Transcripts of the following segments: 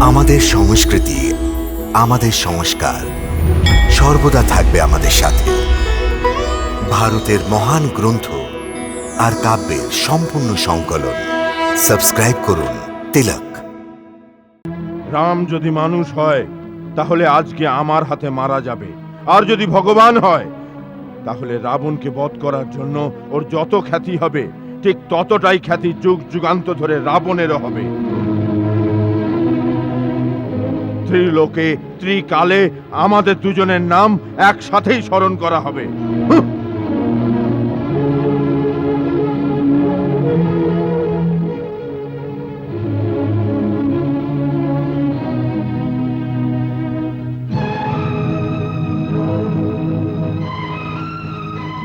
আমাদের সংস্কৃতি, আমাদের সংস্কার সর্বদা থাকবে আমাদের সাথে। ভারতের মহান গ্রন্থ আর কাব্যের সম্পূর্ণ সংকলন। সাবস্ক্রাইব করুন তিলক। রাম যদি মানুষ হয়, তাহলে আজকে আমার হাতে মারা যাবে। আর যদি ভগবান হয়, তাহলে রাবণকে বধ করার জন্য ওর যত খ্যাতি হবে, ঠিক ততটাই খ্যাতি যুগ যুগান্ত ধরে রাবণেরও হবে। ত্রিলোকে, ত্রিকালে আমাদের দুজনের নাম একসাথেই স্মরণ করা হবে!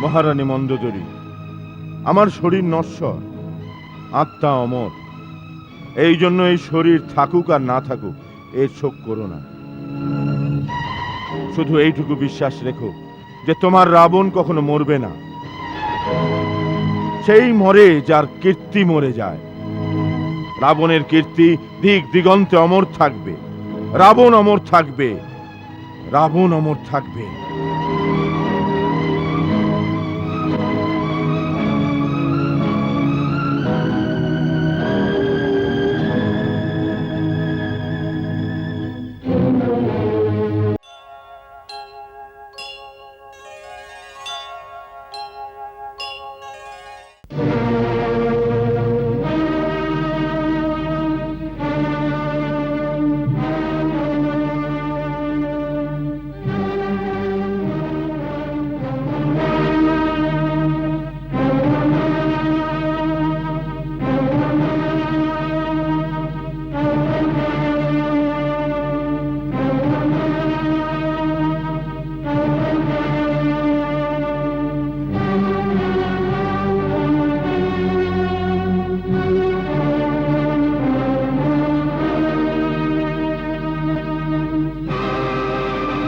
মহারানী মন্দোদরী, আমার শরীর নশ্বর, আত্মা অমর এই জন্য এই শরীর থাকুক আর না থাকুক এর শোক করো না। শুধু এইটুকু বিশ্বাস রেখো যে তোমার রাবণ কখনো মরবে না। সেই মরে যার কীর্তি মরে যায়। রাবণের কীর্তি দিক দিগন্তে অমর থাকবে। রাবণ অমর থাকবে। রাবণ অমর থাকবে।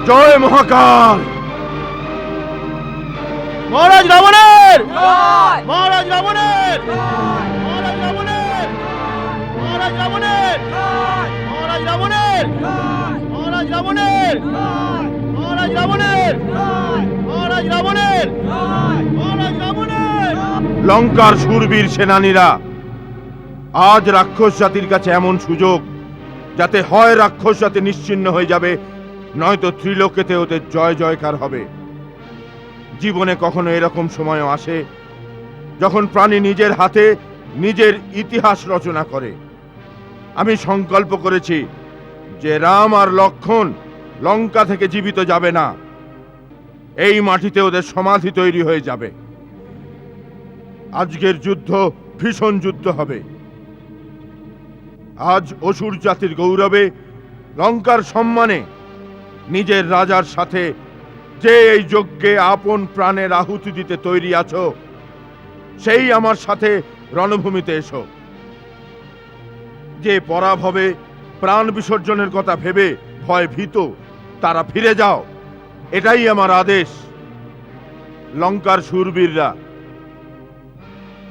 জয় মহাকাল। মহারাজ রাবণের মহারাজ রাবণের মহারাজ রাবণের মহারাজ রাবণের মহারাজ রাবণের মহারাজ রাবণের মহারাজ রাবণের মহারাজ রাবণের মহারাজ রাবণের লঙ্কার সুরবীর সেনানীরা আজ রাক্ষস জাতির কাছে এমন সুযোগ যাতে হয় রাক্ষস জাতি নিশ্চিন্ন হয়ে যাবে। নয়তো ত্রিলোকেতে ওদের জয় জয়কার হবে। জীবনে কখনো এরকম সময়ও আসে যখন প্রাণী নিজের হাতে নিজের ইতিহাস রচনা করে। আমি সংকল্প করেছি যে রাম আর লক্ষণ লঙ্কা থেকে জীবিত যাবে না। এই মাটিতে ওদের সমাধি তৈরি হয়ে যাবে। আজকের যুদ্ধ ভীষণ যুদ্ধ হবে। আজ অসুর জাতির গৌরবে লঙ্কার সম্মানে নিজের রাজার সাথে যে এই যজ্ঞে আপন প্রাণের আহুতি দিতে তৈরি আছো, সেই আমার সাথে রণভূমিতে এসো। যে পরাভবে প্রাণ বিসর্জনের কথা ভেবে ভয় ভীত, তারা ফিরে যাও। এটাই আমার আদেশ। লঙ্কার সুরবীররা,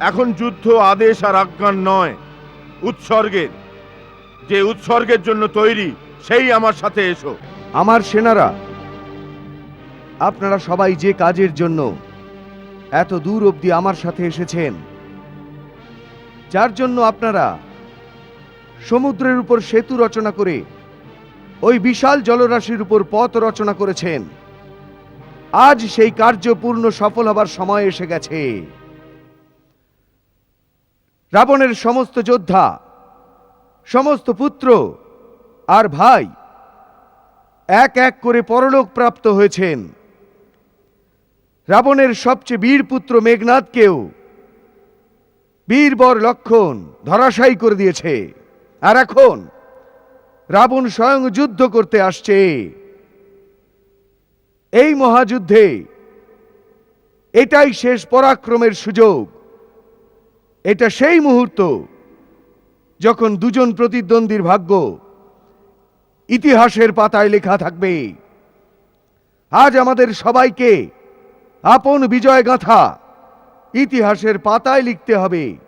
এখন যুদ্ধ আদেশ আর আজ্ঞান নয়, উৎসর্গের। যে উৎসর্গের জন্য তৈরি, সেই আমার সাথে এসো। আমার সেনারা, আপনারা সবাই যে কাজের জন্য এত দূর অবধি আমার সাথে এসেছেন, যার জন্য আপনারা সমুদ্রের উপর সেতু রচনা করে ওই বিশাল জলরাশির উপর পথ রচনা করেছেন। আজ সেই কার্য পূর্ণ সফল হবার সময় এসে গেছে। রাবণের সমস্ত যোদ্ধা, সমস্ত পুত্র আর ভাই এক এক করে পরলোক প্রাপ্ত হয়েছেন। রাবণের সবচেয়ে বীর পুত্র মেঘনাথকেও বীরবর লক্ষণ ধরাশায়ী করে দিয়েছে। আর এখন রাবণ স্বয়ং যুদ্ধ করতে আসছে। এই মহাযুদ্ধে এটাই শেষ পরাক্রমের সুযোগ। এটা সেই মুহূর্ত যখন দুজন প্রতিদ্বন্দ্বীর ভাগ্য ইতিহাসের পাতায় লেখা থাকবে। আজ আমাদের সবাইকে আপন বিজয় গাথা ইতিহাসের পাতায় লিখতে হবে।